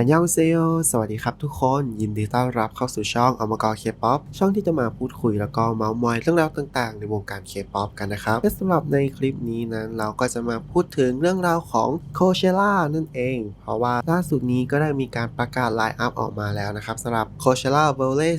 อันยองเซโยสวัสดีครับทุกคน ยินดีต้อนรับเข้าสู่ช่องอมกรเคป๊อปช่องที่จะมาพูดคุยแล้วก็เมาส์มอยเรื่องราวต่างๆ ในวงการเคป๊อปกันนะครับและสำหรับในคลิปนี้นั้นเราก็จะมาพูดถึงเรื่องราวของโคเชล่านั่นเอง เพราะว่าล่าสุดนี้ก็ได้มีการประกาศไลน์อัพออกมาแล้วนะครับสำหรับโคเชล่าเวลเล่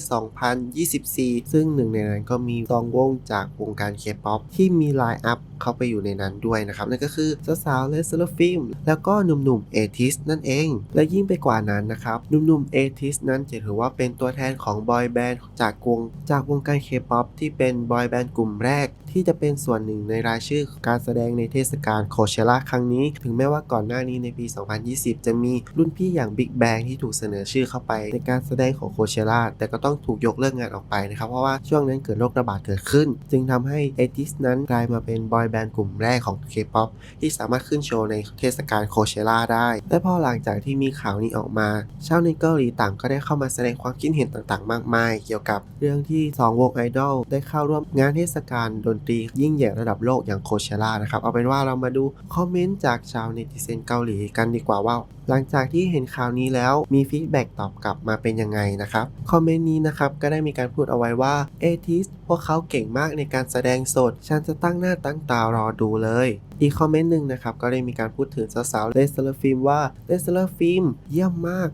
2024 ซึ่งหนึ่งในนั้นก็มีซองวงจากวงการเคป๊อปที่มีไลน์อัพเข้าไปอยู่ในนั้นด้วยนะครับนั่นก็คือสาวๆเลสเลฟิล์มแล้วก็หนุ่มๆเอทิสนั่นเอง และยิ่งไปกว่านั้นนะครับหนุ่มๆเอทิสนั้นจะถือว่าเป็นตัวแทนของบอยแบนด์จากวงจากวงการเคป๊อปที่เป็นบอยแบนด์กลุ่มแรกที่จะเป็นส่วนหนึ่งในรายชื่อการแสดงในเทศกาลโคเชล่าครั้งนี้ ถึงแม้ว่าก่อนหน้านี้ในปี 2020 จะมีรุ่นพี่อย่าง Big Bang ที่ถูกเสนอชื่อเข้าไป ในการแสดงของโคเชล่าแต่ก็ต้องถูกยกเลิกงานออกไปนะครับ เพราะว่าช่วงนั้นเกิดโรคระบาดเกิดขึ้น จึงทำให้เอทิสนั้นกลายมาเป็นบอยแบนด์กลุ่มแรกของ K-POP ที่สามารถขึ้นโชว์ในเทศกาลโคเชล่าได้ และพอหลังจากที่มีข่าวนี้ออกมาชาวในเกาหลีต่างก็ได้เข้ามาแสดงความคิดเห็นต่างๆ มากมาย เกี่ยวกับเรื่องที่ 2 วงไอดอลได้เข้าร่วมงานเทศกาลดนตรียิ่งใหญ่ระดับโลกอย่างโคเชล่านะครับเอาเป็นว่าเรามาดูคอมเมนต์จากชาวเนติเซนเกาหลีกันดีกว่าว่า หลังจากที่เห็นข่าวนี้แล้วมีฟีดแบ็กตอบกลับมาเป็นยังไงนะครับคอมเมนต์นี้นะครับก็ได้มีการพูดเอาไว้ว่าเอทิสพวกเขาเก่งมากในการแสดงสด ฉันจะตั้งหน้าตั้งตารอดูเลยอีกคอมเมนต์หนึ่งนะครับก็ได้มีการพูดถึงสาวๆเลสเลอร์ฟิล์มว่าเลสเลอร์ฟิล์มเยี่ยมมาก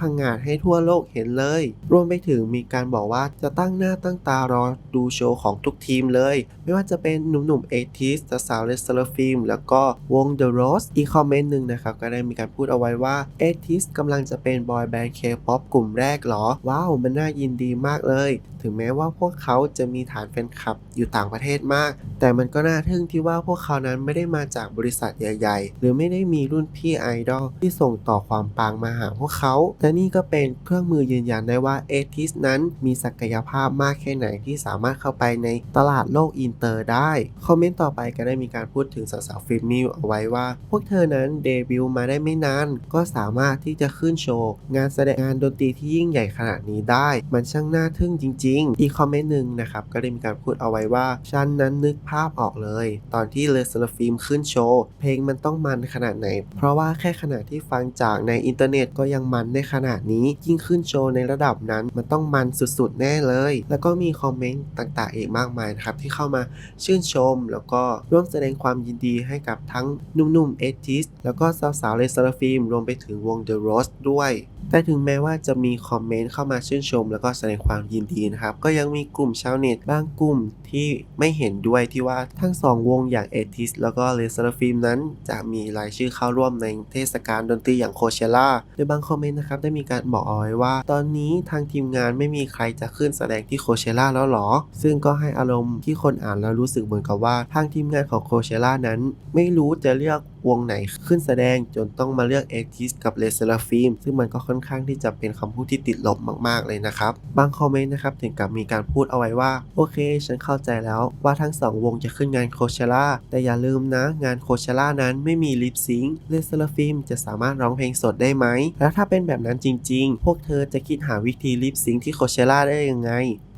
พังงาดให้ทั่วโลกเห็นเลย รวมไปถึงมีการบอกว่าจะตั้งหน้าตั้งตารอดูโชว์ของทุกทีมเลย ไม่ว่าจะเป็นหนุ่มๆเอทิสสาวเลสเลอร์ฟิล์มแล้วก็วง The Rose อีกคอมเมนต์หนึ่งนะครับ ก็ได้มีการพูดเอาไว้ว่าเอทิสกำลังจะเป็นบอยแบนด์เคป๊อปกลุ่มแรกหรอ ว้าว มันน่ายินดีมากเลย ถึงแม้ว่าพวกเขาจะมีฐานแฟนคลับอยู่ต่างประเทศมาก แต่มันก็น่าทึ่งที่ว่าพวกเขานั้นไม่ได้มาจากบริษัทใหญ่ ๆ หรือไม่ได้มีรุ่นพี่ไอดอลที่ส่งต่อความปังมาหาพวกเขาและนี่ก็เป็นเครื่องมือยืนยันได้ว่าเอทิสนั้นมีศักยภาพมากแค่ไหนที่สามารถเข้าไปในตลาดโลกอินเตอร์ได้ คอมเมนต์ต่อไปก็ได้มีการพูดถึงสาวๆฟิล์มมิวเอาไว้ว่า พวกเธอนั้นเดบิวต์มาได้ไม่นานก็สามารถที่จะขึ้นโชว์งานแสดงงานดนตรีที่ยิ่งใหญ่ขนาดนี้ได้ มันช่างน่าทึ่งจริง ๆ อีกคอมเมนต์หนึ่งนะครับก็ได้มีการพูดเอาไว้ว่าฉันนั้นนึกภาพออกเลย ตอนที่เลสลฟิล์มขึ้นโชว์เพลงมันต้องมันขนาดไหน เพราะว่าแค่ขนาดที่ฟังจากในอินเทอร์เน็ตก็ยังมันได้ขนาดนี้ยิ่งขึ้นโชว์ในระดับนั้นมันต้องมันสุดๆแน่เลย แล้วก็มีคอมเมนต์ต่างๆ อีกมากมายนะครับที่เข้ามาชื่นชม แล้วก็ร่วมแสดงความยินดีให้กับทั้งหนุ่มๆเอทิสแล้วก็สาวๆเลสลฟิล์มรวมไปถึงวง The Rose ด้วย แต่ถึงแม้ว่าจะมีคอมเมนต์เข้ามาชื่นชม แล้วก็แสดงความยินดีนะครับ ก็ยังมีกลุ่มชาวเน็ตบางกลุ่มที่ไม่เห็นด้วยที่ว่าทั้งสองวงอย่างเอทิสแล้วก็เลส r ฟิล์มนั้น จะมีรายชื่อเข้าร่วมในเทศกาลดนตรีอย่างโคเชล่าโดยบางคอมเมนต์นะครับได้มีการบอกเอาไว้ว่า ตอนนี้ทางทีมงานไม่มีใครจะขึ้นแสดงที่โคเชล่าแล้วหรอ ซึ่งก็ให้อารมณ์ที่คนอ่านแล้วรู้สึกเหมือนกับว่าทางทีมงานของโคเชล่านั้น ไม่รู้จะเลือก วงไหนขึ้นแสดงจนต้องมาเลือกเอทิสกับเลส r ฟิล์มซึ่งมันก็ค่อนข้างที่จะเป็นคำพูดที่ติดลบมากๆเลยนะครับ บางคอมเมนต์นะครับถึงกับมีการพูดเอาไว้ว่า โอเค ฉันเข้าใจแล้วว่าทั้งสองวงจะขึ้นงานโคเชล่าแต่อย่าลืมนะ งานโคเชล่านั้นไม่มีลิปซิงค์เลสลฟิล์มจะสามารถร้องเพลงสดได้ไหม แล้วถ้าเป็นแบบนั้นจริง ๆ พวกเธอจะคิดหาวิธีลิปซิงที่โคเชล่าได้ยังไง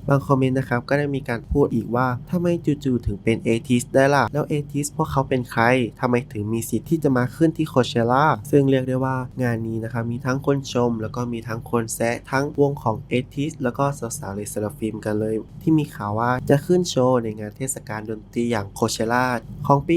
บางคอมเมนต์นะครับก็ได้มีการพูดอีกว่าทำไมจู่ๆถึงเป็นเอทิสได้ล่ะ แล้วเอทิสพวกเขาเป็นใครทำไมถึงมีสิทธิ์ที่จะมาขึ้นที่โคเชล่าซึ่งเรียกได้ว่างานนี้นะครับมีทั้งคนชม แล้วก็มีทั้งคนแซะทั้งวงของเอทิสแล้วก็สาวๆเลสลฟิล์มกันเลย ที่มีข่าวว่าจะขึ้นโชว์ในงานเทศกาลดนตรีอย่างโคเชล่าของปี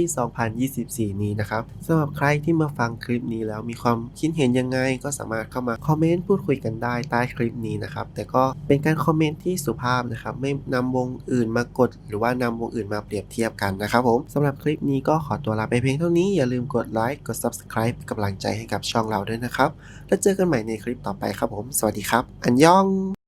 2024 นี้นะครับสำหรับใครที่มาฟังคลิปนี้แล้วมีความคิดเห็นยังไงก็สามารถเข้ามาคอมเมนต์พูดคุยกันได้ใต้คลิปนี้นะครับแต่ก็เป็นการคอมเมนต์ที่สุภาพนะครับไม่นำวงอื่นมากด หรือว่านำวงอื่นมาเปรียบเทียบกันนะครับผมสำหรับคลิปนี้ก็ขอตัวลาไปเพียงเท่านี้อย่าลืมกดไลค์กด Subscribe เป็นกำลังใจให้กับช่องเราด้วยนะครับ แล้วเจอกันใหม่ในคลิปต่อไปครับผม สวัสดีครับ อันยอง